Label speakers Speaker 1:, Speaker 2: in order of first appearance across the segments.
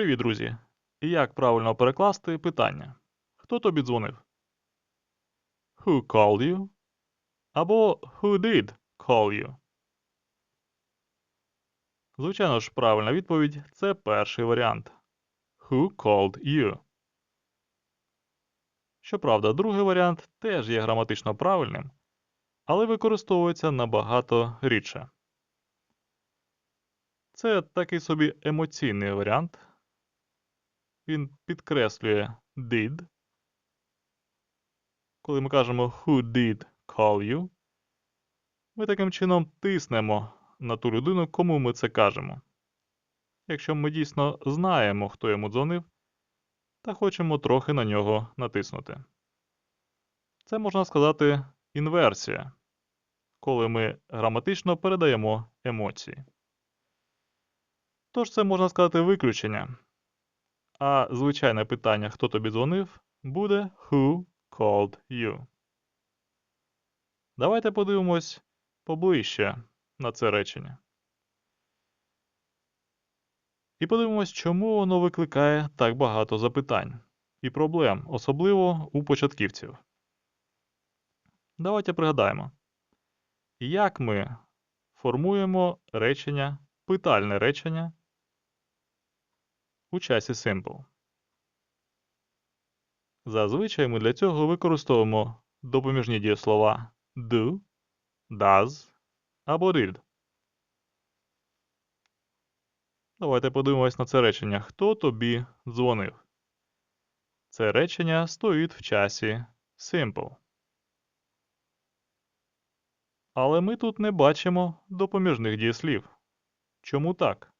Speaker 1: Привіт, друзі! Як правильно перекласти питання? Хто тобі дзвонив? Who called you? Або Who did call you? Звичайно ж, правильна відповідь це перший варіант. Who called you? Щоправда, другий варіант теж є граматично правильним, але використовується набагато рідше. Це такий собі емоційний варіант. Він підкреслює did. Коли ми кажемо who did call you, ми таким чином тиснемо на ту людину, кому ми це кажемо. Якщо ми дійсно знаємо, хто йому дзвонив, та хочемо трохи на нього натиснути. Це можна сказати інверсія, коли ми граматично передаємо емоції. Тож це можна сказати виключення. А звичайне питання, хто тобі дзвонив, буде Who called you? Давайте подивимось поближче на це речення. І подивимось, чому воно викликає так багато запитань і проблем, особливо у початківців. Давайте пригадаємо, як ми формуємо речення, питальне речення у часі Simple. Зазвичай ми для цього використовуємо допоміжні дієслова do, does або did. Давайте подивимось на це речення. Хто тобі дзвонив? Це речення стоїть в часі Simple. Але ми тут не бачимо допоміжних дієслів. Чому так?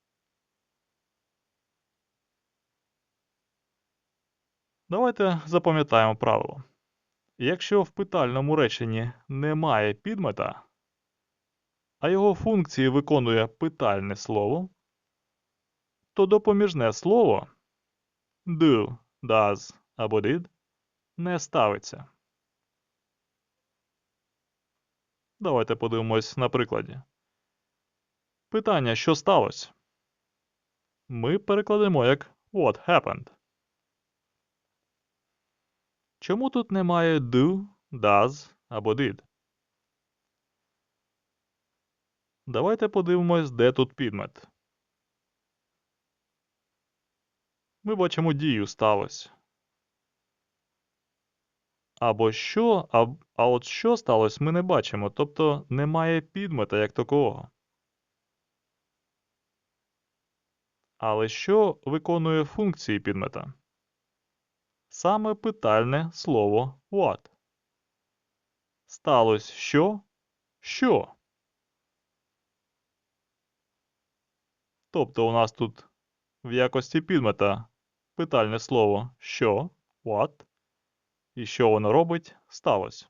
Speaker 1: Давайте запам'ятаємо правило. Якщо в питальному реченні немає підмета, а його функції виконує питальне слово, то допоміжне слово do, does або did не ставиться. Давайте подивимось на прикладі. Питання, що сталося? Ми перекладемо як What happened? Чому тут немає do, does або did? Давайте подивимось, де тут підмет. Ми бачимо дію сталося. Або що, а, а от що сталося, ми не бачимо, тобто немає підмета як такого. Але що виконує функції підмета? Саме питальне слово what. Сталось що? Що? Тобто у нас тут в якості підмета питальне слово що, what, і що воно робить, сталося.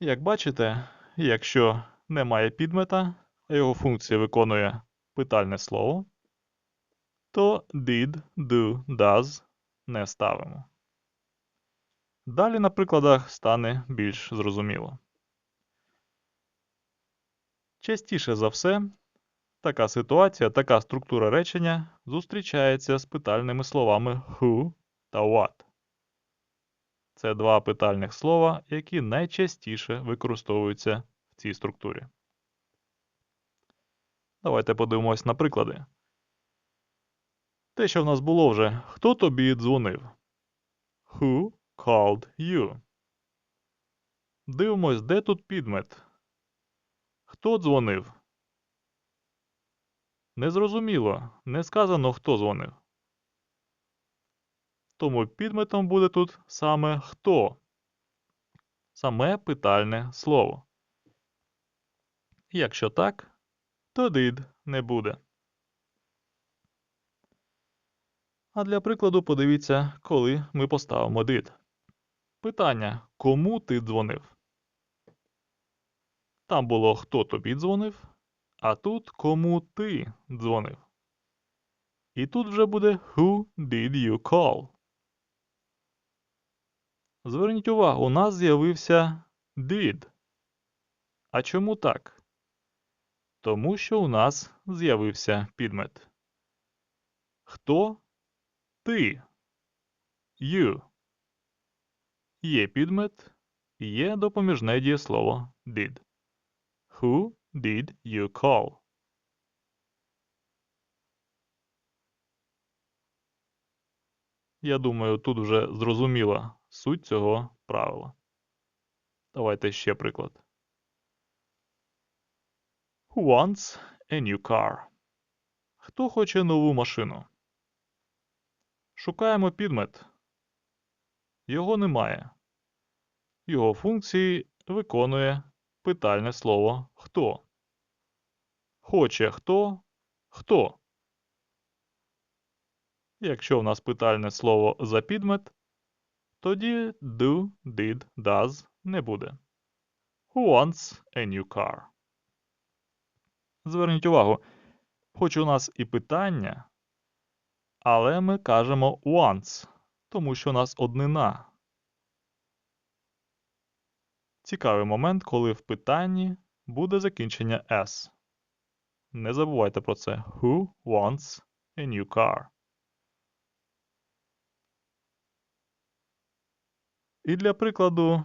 Speaker 1: Як бачите, якщо немає підмета, а його функція виконує питальне слово, то did, do, does не ставимо. Далі на прикладах стане більш зрозуміло. Частіше за все, така ситуація, така структура речення зустрічається з питальними словами who та what. Це два питальних слова, які найчастіше використовуються в цій структурі. Давайте подивимось на приклади. Те, що в нас було вже, хто тобі дзвонив? Who called you? Дивимось, де тут підмет. Хто дзвонив? Незрозуміло, не сказано, хто дзвонив. Тому підметом буде тут саме хто. Саме питальне слово. Якщо так, то did не буде. А для прикладу подивіться, коли ми поставимо did. Питання кому ти дзвонив? Там було хто тобі дзвонив, а тут кому ти дзвонив. І тут вже буде Who did you call? Зверніть увагу, у нас з'явився did. А чому так? Тому що у нас з'явився підмет. Хто? Ти. You. Є підмет, є допоміжне дієслово did. Who did you call? Я думаю, тут вже зрозуміла суть цього правила. Давайте ще приклад. Who wants a new car? Хто хоче нову машину? Шукаємо підмет. Його немає. Його функції виконує питальне слово хто. Хоче хто? Хто? Якщо в нас питальне слово за підмет, тоді do, did, does не буде. Who wants a new car? Зверніть увагу, хоч у нас і питання, але ми кажемо wants, тому що у нас однина. Цікавий момент, коли в питанні буде закінчення S. Не забувайте про це. Who wants a new car? І для прикладу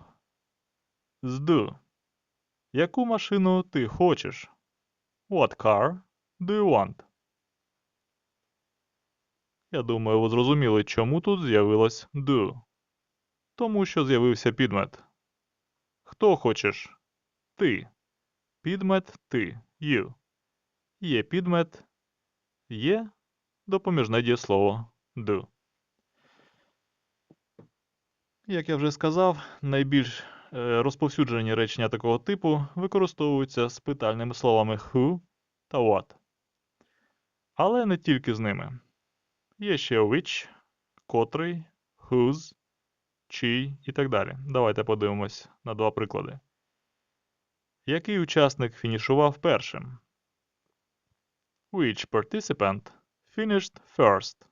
Speaker 1: з do. Яку машину ти хочеш? What car do you want? Я думаю, ви зрозуміли, чому тут з'явилось do. Тому що з'явився підмет. Хто хочеш? Ти. Підмет ти. You. Є підмет. Є допоміжне дієслово do. Як я вже сказав, найбільш е, розповсюджені речення такого типу використовуються з питальними словами who та what. Але не тільки з ними. Є ще which, котрий, whose, чий і так далі. Давайте подивимось на два приклади. Який учасник фінішував першим? Which participant finished first?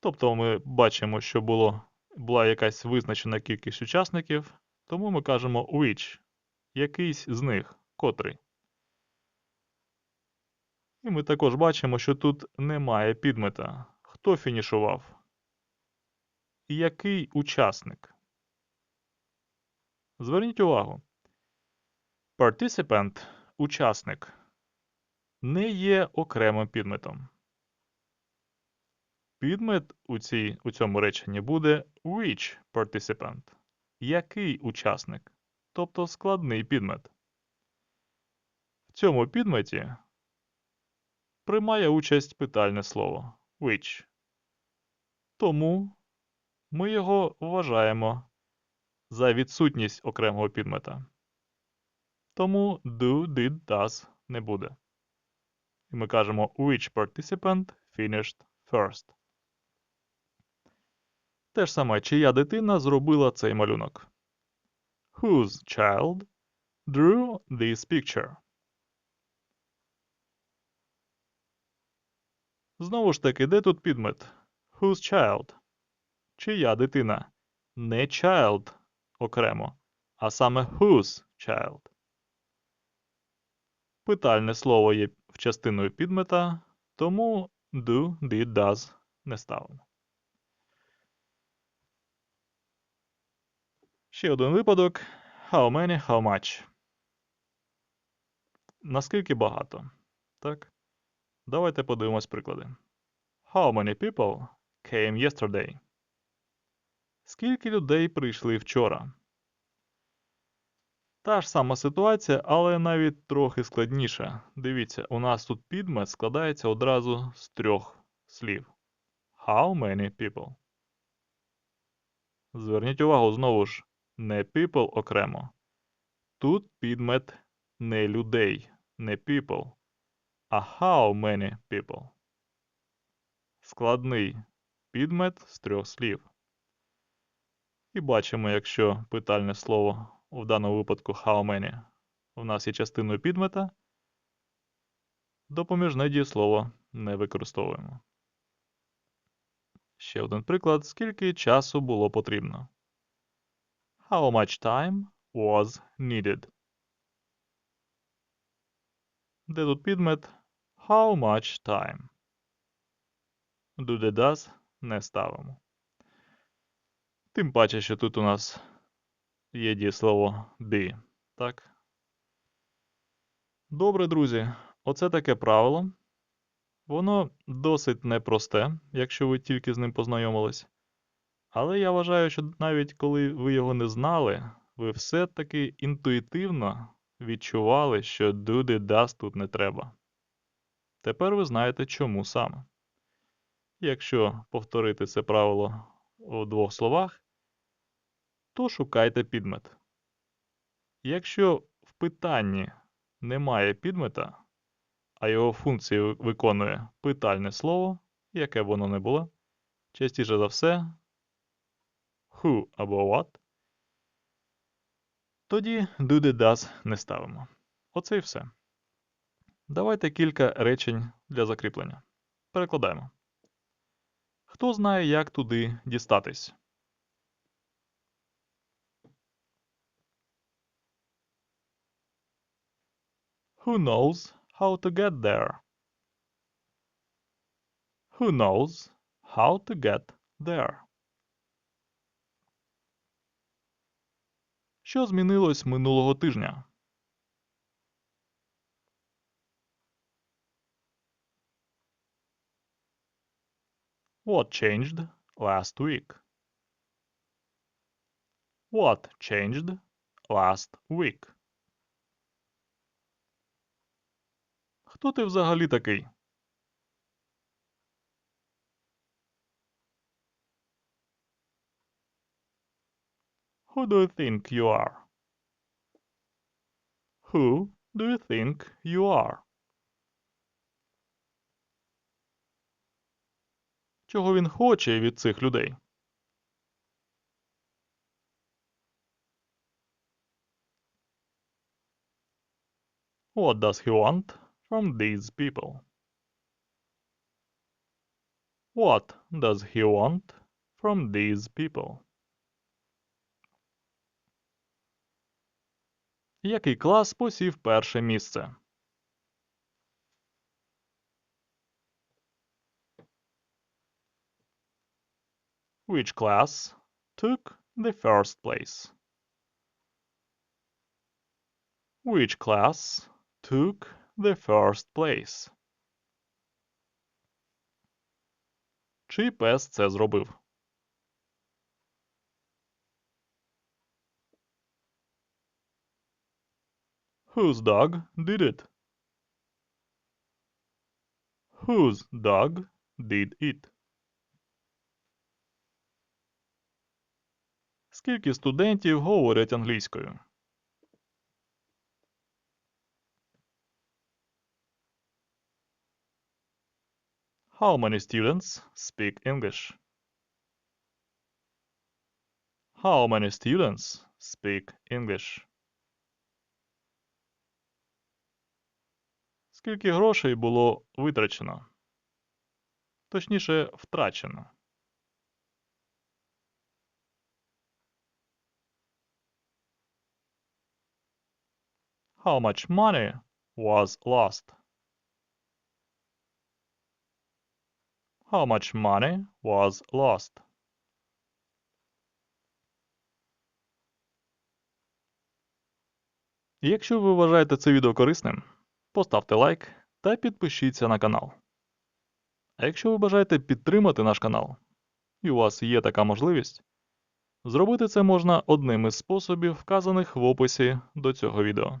Speaker 1: Тобто ми бачимо, що було, була якась визначена кількість учасників, тому ми кажемо which, якийсь з них, котрий. І ми також бачимо, що тут немає підмета. Хто фінішував? Який учасник? Зверніть увагу. Participant – учасник не є окремим підметом. Підмет у, цій, у цьому реченні буде which participant. Який учасник? Тобто складний підмет. В цьому підметі приймає участь питальне слово which. Тому ми його вважаємо за відсутність окремого підмета. Тому do, did, does не буде. І ми кажемо which participant finished first. Те ж саме, чия дитина зробила цей малюнок. Whose child drew this picture? Знову ж таки, де тут підмет? Whose child? Чия дитина? Не child окремо, а саме whose child. Питальне слово є частиною підмета, тому do, did, does не ставимо. Ще один випадок. How many, how much. Наскільки багато? Так. Давайте подивимось приклади. How many people came yesterday? Скільки людей прийшли вчора? Та ж сама ситуація, але навіть трохи складніша. Дивіться, у нас тут підмет складається одразу з трьох слів. How many people? Зверніть увагу знову ж, не people окремо. Тут підмет не людей, не people, а how many people. Складний підмет з трьох слів. І бачимо, якщо питальне слово в даному випадку how many у нас є частиною підмета, допоміжне дієслово не використовуємо. Ще один приклад, скільки часу було потрібно. How much time was needed? Де тут підмет? How much time? Do the does не ставимо. Тим паче, що тут у нас є дієслово be. Так? Добре, друзі. Оце таке правило. Воно досить непросте, якщо ви тільки з ним познайомились. Але я вважаю, що навіть коли ви його не знали, ви все-таки інтуїтивно відчували, що do the does тут не треба. Тепер ви знаєте, чому саме. Якщо повторити це правило у двох словах, то шукайте підмет. Якщо в питанні немає підмета, а його функцію виконує питальне слово, яке б воно не було, частіше за все who або what, тоді do the does не ставимо. Оце і все. Давайте кілька речень для закріплення. Перекладаємо. Хто знає, як туди дістатись? Who knows how to get there? Who knows how to get there? Що змінилось минулого тижня? What changed last week? What changed last week? Хто ти взагалі такий? Who do you think you are? Who do you think you are? Чого він хоче від цих людей? What does he want from these people? What does he want from these people? Який клас посів перше місце? Which class took the first place? Which class took the first place? Чий пес це зробив? Whose dog did it? Whose dog did it? Скільки студентів говорять англійською? How many students speak English? How many students speak English? Скільки грошей було витрачено? Точніше, втрачено. How much money was lost? How much money was lost? Якщо ви вважаєте це відео корисним, поставте лайк та підпишіться на канал. А якщо ви бажаєте підтримати наш канал, і у вас є така можливість, зробити це можна одним із способів, вказаних в описі до цього відео.